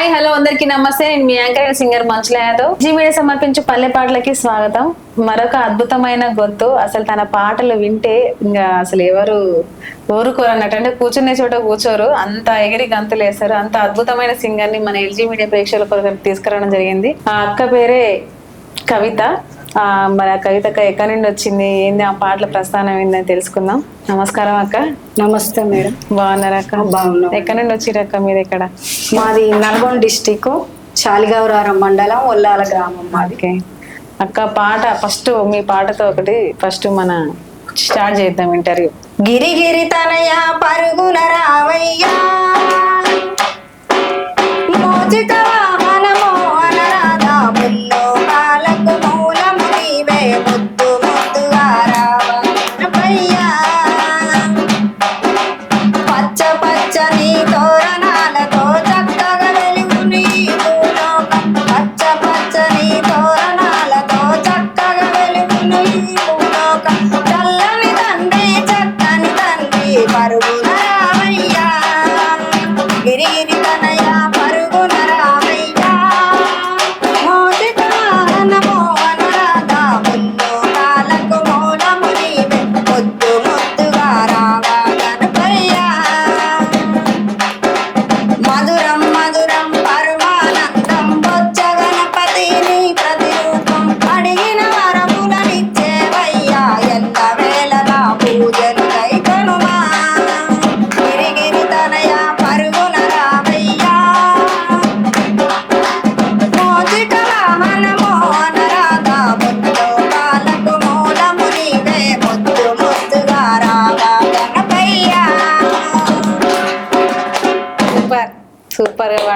Hi hello అందరికి నమస్తే. నేను మీ anchor singer Manchula Yadav. Zee media సమర్పించు పల్లె పాటలకి స్వాగతం. మరొక అద్భుతమైన గొంతు. అసలు తన పాటలు వింటే ఇంకా అసలు ఎవరు ఊరుకోరు అన్నట్టు. అంటే కూర్చునే చోట కూర్చోరు. అంత ఎగిరి గంతులు వేస్తారు అంత అద్భుతమైన సింగర్ని మన ఎల్జీ మీడియా ప్రేక్షకుల కొరకు తీసుకురావడం జరిగింది. ఆ అక్క పేరే కవిత. ఆ కవిత అక్క ఎక్కడి నుండి వచ్చింది? ఏంది? ఆ పాటల ప్రస్థానం ఏందని తెలుసుకుందాం. నమస్కారం అక్క. నమస్తే మేడం. బాగున్నారా అక్క? బాగున్నాం. ఎక్కడి నుండి వచ్చిరక్క మీరు ఎక్కడ మాది నల్గొండ డిస్టిక్ చాలిగౌరారం మండలం ఒల్లాల గ్రామం మాది. అక్క పాట ఫస్ట్ మీ పాటతో ఒకటి ఫస్ట్ మన స్టార్ట్ చేద్దాం ఇంటర్వ్యూ. గిరి గిరి తనయ పరుగున రావయ్యా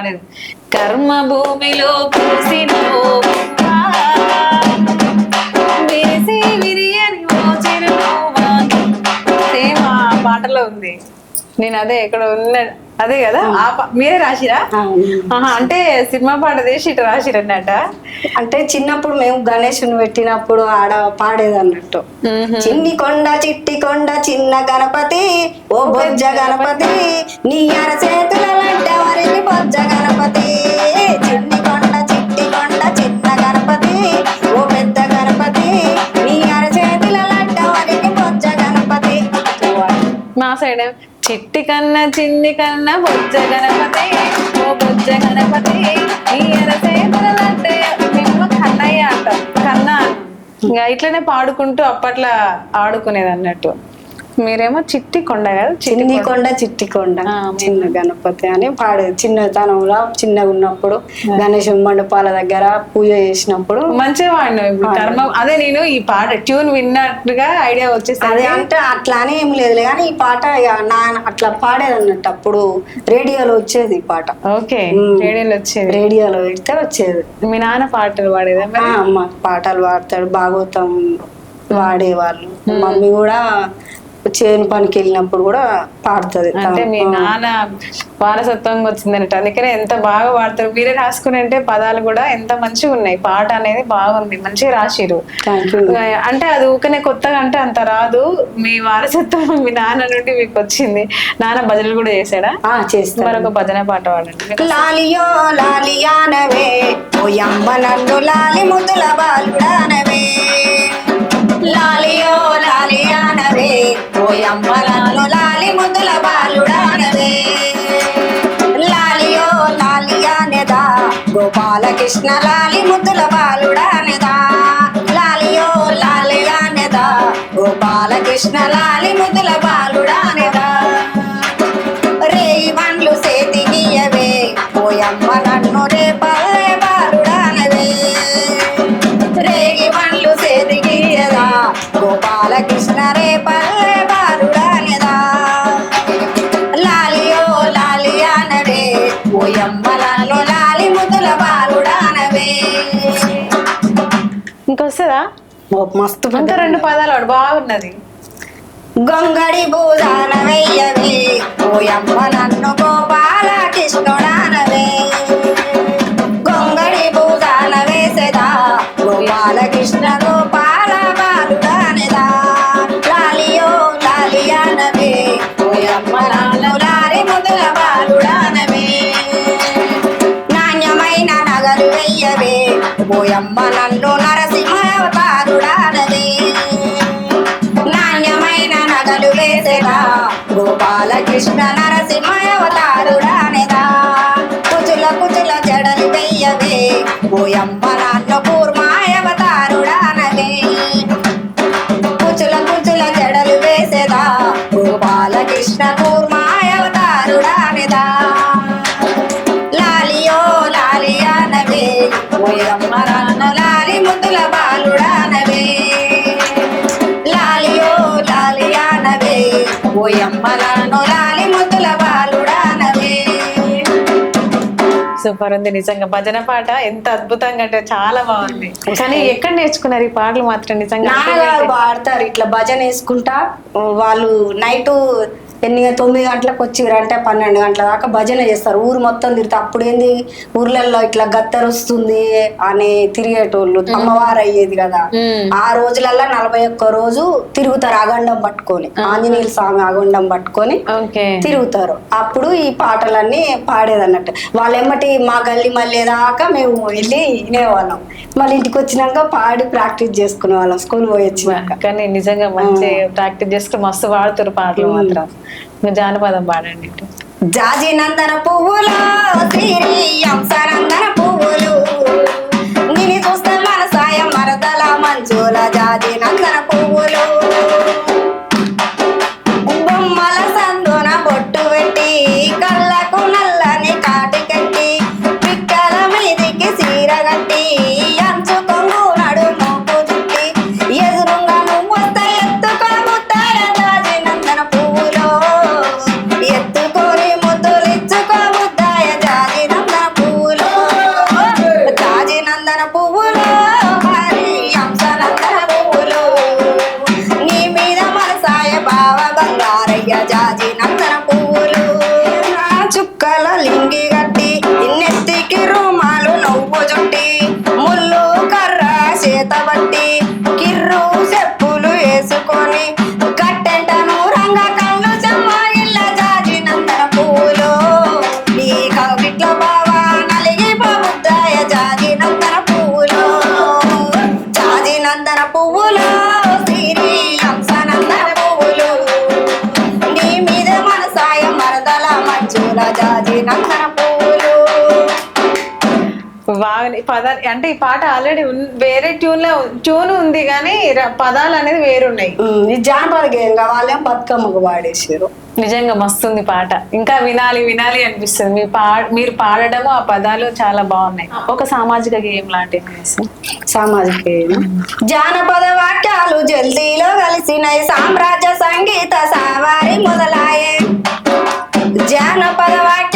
రాలేదు కర్మ భూమిలో పూసిన నేను అదే ఇక్కడ ఉన్న అదే కదా? మీరే రాసిరా? అంటే సినిమా పాట తీసి ఇటు రాసిరన్నట అంటే చిన్నప్పుడు మేము గణేషుని పెట్టినప్పుడు ఆడ పాడేది అన్నట్టు చిన్ని కొండ చిట్టి కొండ చిన్న గణపతి ఓ బొజ్జ గణపతి నీ అర చేతుల వరికి బొజ్జ గణపతి. చిన్ని కొండ చిట్టి కొండ చిన్న గణపతి ఓ పెద్ద గణపతి నీ అర చేతుల వరికి బొజ్జ గణపతి. మా సైడ్ చిట్టి కన్న చిన్ని కన్న బొజ్జ గణపతి ఓ బొజ్జ గణపతి ఈ ఎరసేపలంటే మేము కన్నయ్య అంటాం కన్నా. ఇంకా ఇట్లనే పాడుకుంటూ అప్పట్లో ఆడుకునేది అన్నట్టు మీరేమో చిట్టి కొండ కదా చిన్ని కొండ. చిట్టి కొండ. చిన్న గణపతి అని పాడేది చిన్నతనంలో చిన్నగా ఉన్నప్పుడు గణేష్ మండపాల దగ్గర పూజ చేసినప్పుడు మంచిగా వాడినావు ఇప్పుడు కర్మ అదే నేను ఈ పాట ట్యూన్ విన్నట్టుగా ఐడియా వచ్చేసి అదే అంటే అట్లా అని ఏం లేదులే కానీ ఈ పాట నా అట్లా పాడేది అన్నట్టు అప్పుడు రేడియోలో వచ్చేది ఈ పాట. ఓకే. రేడియోలో వచ్చేది. రేడియోలో పెడితే వచ్చేది. మీ నాన్న పాటలు పాడేదా అమ్మ పాటలు పాడతాడు భాగవతం వాడేవాళ్ళు మమ్మీ కూడా చేను పనికి వెళ్ళినప్పుడు కూడా పాడుతుంది. అంటే మీ నాన్న వారసత్వంగా వచ్చిందన్నట్టు. అందుకనే ఎంత బాగా పాడతారు. మీరే రాసుకుని అంటే పదాలు కూడా ఎంత మంచిగా ఉన్నాయి పాట అనేది బాగుంది. మంచిగా రాసిరు అంటే అది ఊకనే కొత్తగా అంటే అంత రాదు. మీ వారసత్వం మీ నాన్న నుండి మీకు వచ్చింది. నాన్న భజనలు కూడా చేశాడా? చేస్తాను మరొక భజన పాట పాడండి. లాలియో లాలియానవే ఓయమ్మ నన్ను లాలి ముద్దుల బాలుడానవే. లాలియో ఓయమ్మ నన్ను లాలి ముద్దుల బాలుడానవే లాలియో లాలియానెదా గోపాలకృష్ణ లాలి ముద్దుల బాలుడానెదా. లాలియో లాలియానెదా గోపాలకృష్ణ లాలి ముద్దుల మస్తు ఇంకా రెండు పదాలు వాడు బాగున్నది. గొంగడి భూజాన వెయ్యవి ఓయమ్మ నన్ను గోపాల కృష్ణుడానవే గొంగడి భూజాన వేసేదా. గోపాల కృష్ణ గోపాల బాలుడానేదా లాలియో లాలియానవే. ఓయమ్మ నన్ను లారి ముదల బాలుడానవే. నాణ్యమైన నగరు వెయ్యవే ఓయమ్మ నన్ను నర గోపాలకృష్ణ నరసింహవతారుడానేదా కుచుల కుచుల జడలు వెయ్యవే. ఓయమ్మ నాన్న కూర్మాయవతారుడానవే. కుచుల కుచుల జడలు వేసేదా? గోపాలకృష్ణ కూర్మాయవతారుడానేదా? లాలియో లాలియానవే. ఓయమ్మ నాన్న లాలి ముద్దుల బాలుడా ఓయమ్మ నాన్న లాలి ముద్దుల బాలుడానవే సూపర్ ఉంది నిజంగా. భజన పాట ఎంత అద్భుతంగా అంటే చాలా బాగుంది. కానీ ఎక్కడ నేర్చుకున్నారు ఈ పాటలు మాత్రం నిజంగా? నాన్నగారు పాడతారు ఇట్లా భజన వేసుకుంటా. వాళ్ళు నైట్ ఎన్ని తొమ్మిది గంటలకు వచ్చిర్రు అంటే పన్నెండు గంటల దాకా భజన చేస్తారు. ఊరు మొత్తం తిరుగుతారు అప్పుడు ఏంది ఊర్లలో ఇట్లా గత్తర్ వస్తుంది అని తిరిగేటోళ్ళు. అమ్మవారు అయ్యేది కదా. ఆ రోజులల్లో నలభై ఒక్క రోజు తిరుగుతారు అగండం పట్టుకొని. ఆంజనేయుల స్వామి అగండం పట్టుకొని తిరుగుతారు. అప్పుడు ఈ పాటలన్నీ పాడేది అన్నట్టు వాళ్ళు ఎమ్మటి మా గల్లి మళ్ళీ దాకా మేము వెళ్ళి వినేవాళ్ళం. మళ్ళీ ఇంటికి వచ్చినాక పాడి ప్రాక్టీస్ చేసుకునే వాళ్ళం. స్కూల్ పోయి వచ్చినాక. కానీ నిజంగా మంచి ప్రాక్టీస్ చేసుకుని మస్తు పాడుతారు పాటలు మాత్రం. మీరు జానపదం పాడండి జాజి నందన పువ్వులో సిరి అంశనందన బాగా పదాలు అంటే ఈ పాట ఆల్రెడీ వేరే ట్యూన్లో ట్యూన్ ఉంది కానీ పదాలు అనేది వేరున్నాయి. జానపద గేయంగా వాళ్ళేం బతుకమ్మకు పాడేసారు నిజంగా మస్తుంది పాట. ఇంకా వినాలి వినాలి అనిపిస్తుంది. మీ పా మీరు పాడడము ఆ పదాలు చాలా బాగున్నాయి. ఒక సామాజిక గేయం లాంటిది సామాజిక గేయం. జానపద వాక్యాలు జల్దీలో కలిసినాయి. సామ్రాజ్య సంగీత సావారి మొదలాయే. జానపద వాక్యాలు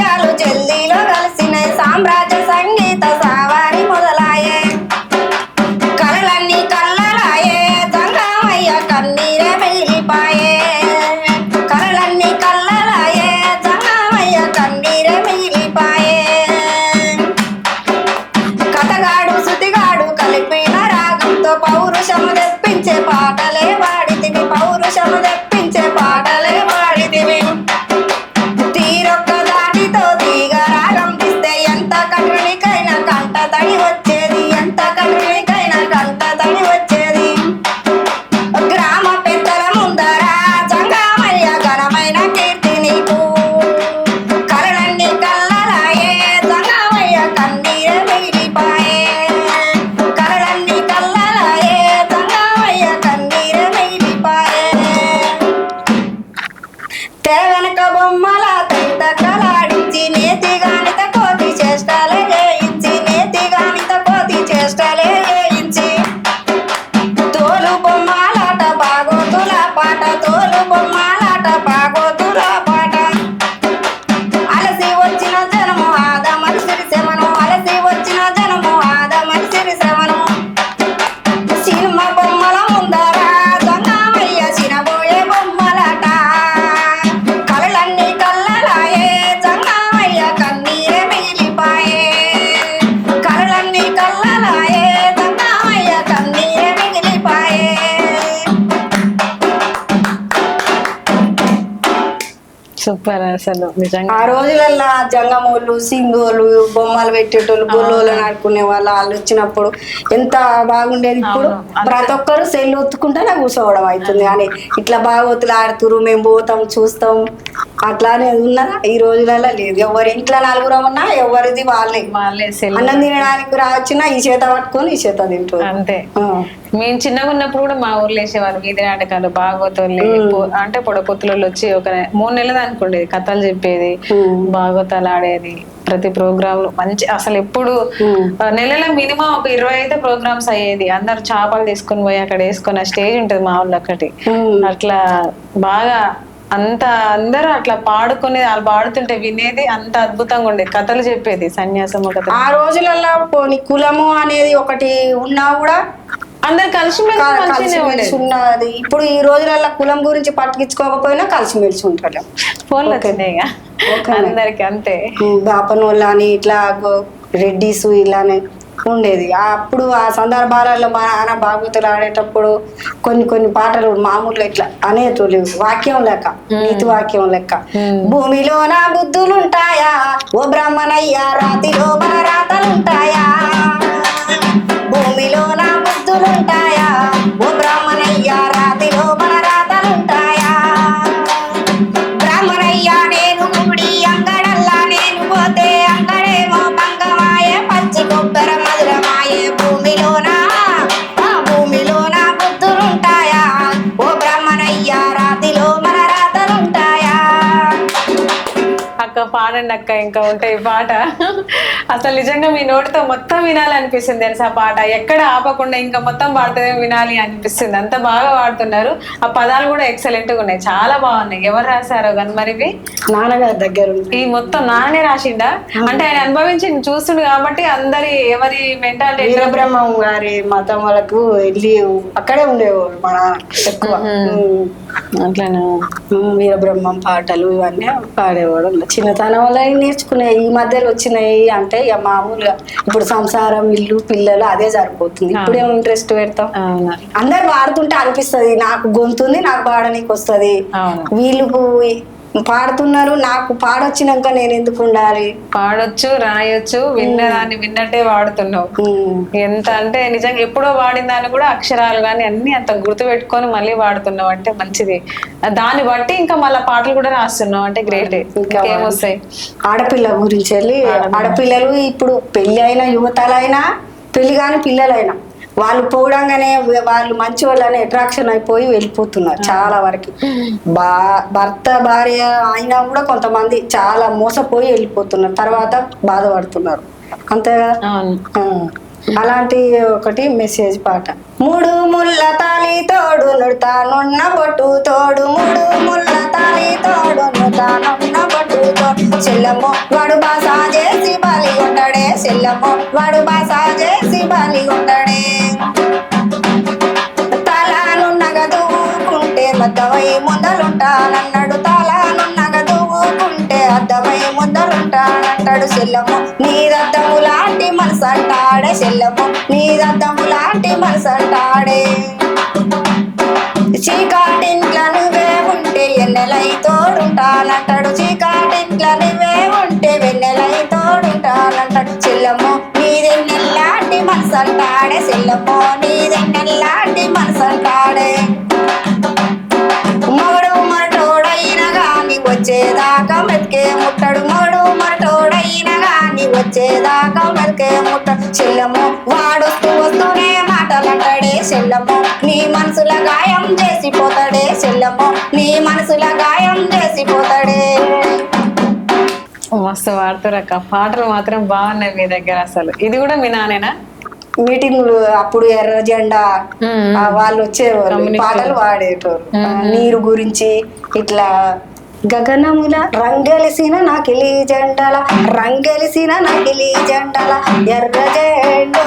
సూపర్ అసలు నిజంగా. ఆ రోజులల్లో జంగమోళ్ళు సింగోలు బొమ్మలు పెట్టేటోళ్ళు గొల్లోళ్ళు ఆడుకునే వాళ్ళు వాళ్ళు వచ్చినప్పుడు ఎంత బాగుండేది ఇప్పుడు. ప్రతి ఒక్కరు సెల్ ఒత్తుకుంటేనే కూర్చోవడం అవుతుంది. కానీ ఇట్లా బాగోతులు ఆడుతురు మేము పోతాం చూస్తాం. అట్లానే ఉన్నదా? ఈ రోజులలో లేదు. ఎవరి ఇంట్లో నలుగురం ఉన్నా ఎవరిది వాళ్ళే. వాళ్ళే అన్నం తినడానికి రావచ్చినా ఈ చేత పట్టుకొని ఈ చేత తింటారు అంతే. మేము చిన్నగా ఉన్నప్పుడు కూడా మా ఊర్లో వేసేవారు వీధి నాటకాలు పొ- అంటే పొడపొత్తులు వచ్చి ఒక మూడు నెలలు అనుకోండి కథలు చెప్పేది. బాగోతాలు ఆడేది ప్రతి ప్రోగ్రామ్ మంచి అసలు ఎప్పుడు నెలలో మినిమం ఒక ఇరవై అయితే ప్రోగ్రామ్స్ అయ్యేది అందరు చేపలు తీసుకొని పోయి అక్కడ వేసుకొని ఆ స్టేజ్ ఉంటది మా ఊళ్ళో ఒకటి. అట్లా బాగా అంత అందరూ అట్లా పాడుకునేది వాళ్ళు పాడుతుంటే వినేది అంత అద్భుతంగా ఉండేది కథలు చెప్పేది సన్యాసం కథ ఆ రోజులలో పోనీ కులము అనేది ఒకటి ఉన్నా కూడా అందరు కలిసి కలిసిమెలిసి ఉన్నది. ఇప్పుడు ఈ రోజులలో కులం గురించి పట్టించుకోకపోయినా కలిసిమెలిసి ఉంటారు ఫోన్లు వచ్చినాయి. అందరికి అంతే. బాపనోళ్ళు అని ఇట్లా రెడ్డిస్ ఇలానే ఉండేది. అప్పుడు ఆ సందర్భాలలో మా నాన్న బాగుతులు ఆడేటప్పుడు కొన్ని కొన్ని పాటలు మామూలుగా ఇట్లా అనేటోళ్ళు వాక్యం లెక్క నీతి వాక్యం లెక్క. భూమిలో నా బుద్ధులుంటాయా? ఓ బ్రహ్మణయ్య రాతిలో మన పాడండి అక్క ఇంకా ఉంటాయి ఈ పాట. అసలు నిజంగా మీ నోటితో మొత్తం వినాలనిపిస్తుంది తెలుసా ఆ పాట? ఎక్కడ ఆపకుండా ఇంకా మొత్తం పాడుతుందే వినాలి అనిపిస్తుంది. అంత బాగా పాడుతున్నారు. ఆ పదాలు కూడా ఎక్సలెంట్గా ఉన్నాయి. చాలా బాగున్నాయి. ఎవరు రాశారో కానీ మరి నాన్నగారి దగ్గర ఈ మొత్తం నానే రాసిండా? అంటే ఆయన అనుభవించి చూస్తుండు కాబట్టి అందరి ఎవరి మెంటాలిటీ వీరబ్రహ్మం గారి మతం వాళ్ళకు వెళ్ళి అక్కడే ఉండేవాడు మన ఎక్కువ. అట్లానా వీరబ్రహ్మం పాటలు ఇవన్నీ పాడేవాడు. చిన్నతనం వల్ల నేర్చుకునే ఈ మధ్యలో వచ్చినాయి అంటే ఇక మామూలుగా ఇప్పుడు సంసారం ఇల్లు పిల్లలు అదే సరిపోతుంది. ఇప్పుడేం ఇంట్రెస్ట్ పెడతాం అందరు పాడుతుంటే అనిపిస్తది నాకు గొంతుంది నాకు పాడనీకి వస్తది వీళ్ళకు పాడుతున్నారు. నాకు పాడొచ్చినాక నేను ఎందుకు ఉండాలి? పాడొచ్చు రాయొచ్చు విన్నదాన్ని విన్నట్టే వాడుతున్నావు. ఎంత అంటే నిజంగా ఎప్పుడో వాడిన దాన్ని కూడా అక్షరాలు కానీ అన్ని అంత గుర్తు పెట్టుకొని మళ్ళీ వాడుతున్నావు అంటే మంచిది. దాన్ని బట్టి ఇంకా మళ్ళీ పాటలు కూడా రాస్తున్నావు అంటే గ్రేట్ ఇంకేమొస్తాయి ఆడపిల్ల గురించి వెళ్ళి ఆడపిల్లలు ఇప్పుడు పెళ్ళి అయిన యువతలైనా పెళ్ళి కాని పిల్లలైనా వాళ్ళు పోవడంగానే వాళ్ళు మంచి వాళ్ళని అట్రాక్షన్ అయిపోయి వెళ్ళిపోతున్నారు చాలా వరకు. బా భర్త భార్య అయినా కూడా కొంతమంది చాలా మోసపోయి వెళ్ళిపోతున్నారు. తర్వాత బాధపడుతున్నారు. అంతే కదా? అలాంటి ఒకటి మెసేజ్ పాట. మూడు ముళ్ళ తాళి తోడు నుడతానున్న బొట్టు తోడు. మూడు ముళ్ళ తాళి తోడు నుడతానున్న బొట్టు తోడు. చెల్లమ్మో వాడు బాసా చేసి బాలి కొట్టడే. చెల్లమ్మో వాడు బాసా చేసి బాలి కొట్టడే. అద్దవై ముందలుంటానన్నాడు తాళానున్నగ దూకుంటే అద్దమై ముందలుంటానంటాడు చెల్లమ్మ నీదద్దము లాంటి మనసు అంటాడే చెల్లమ్మ నీదద్దము లాంటి మనసు అంటాడే చీకాటింట్ల నువ్వే ఉంటే ఎన్నెలై తోడుంటానంటాడు. చీకాటింట్ల నువ్వే ఉంటే వెన్నెలై తోడుంటానంటాడు చెల్లమ్మో నీదెన్నెల్లాంటి మనసు అంటాడే చెల్లమ్మో నీదెన్నెల్లాంటి మనసు అంటాడే వచ్చేదాకా మెతికే ముట్టడు మగడు మరటోడైన గాని వచ్చేదాకా మెతికే ముట్టడు. చెల్లము వాడొస్తూ వస్తూనే మాటలంటాడే చెల్లము నీ మనసుల గాయం చేసిపోతాడే చెల్లము నీ మనసుల గాయం చేసిపోతాడే. మస్తు వాడుతురక్క. పాటలు మాత్రం బాగున్నాయి మీ దగ్గర అసలు. ఇది కూడా మీ నానేనా మీటింగ్లు అప్పుడు ఎర్ర జెండా వాళ్ళు వచ్చేవారు పాటలు పాడేటోరు నీరు గురించి ఇట్లా గగనముల రంగెలిసిన నాకిలి జెండల రంగెలిసిన నాకిలి జెండల ఎర్ర జెండో.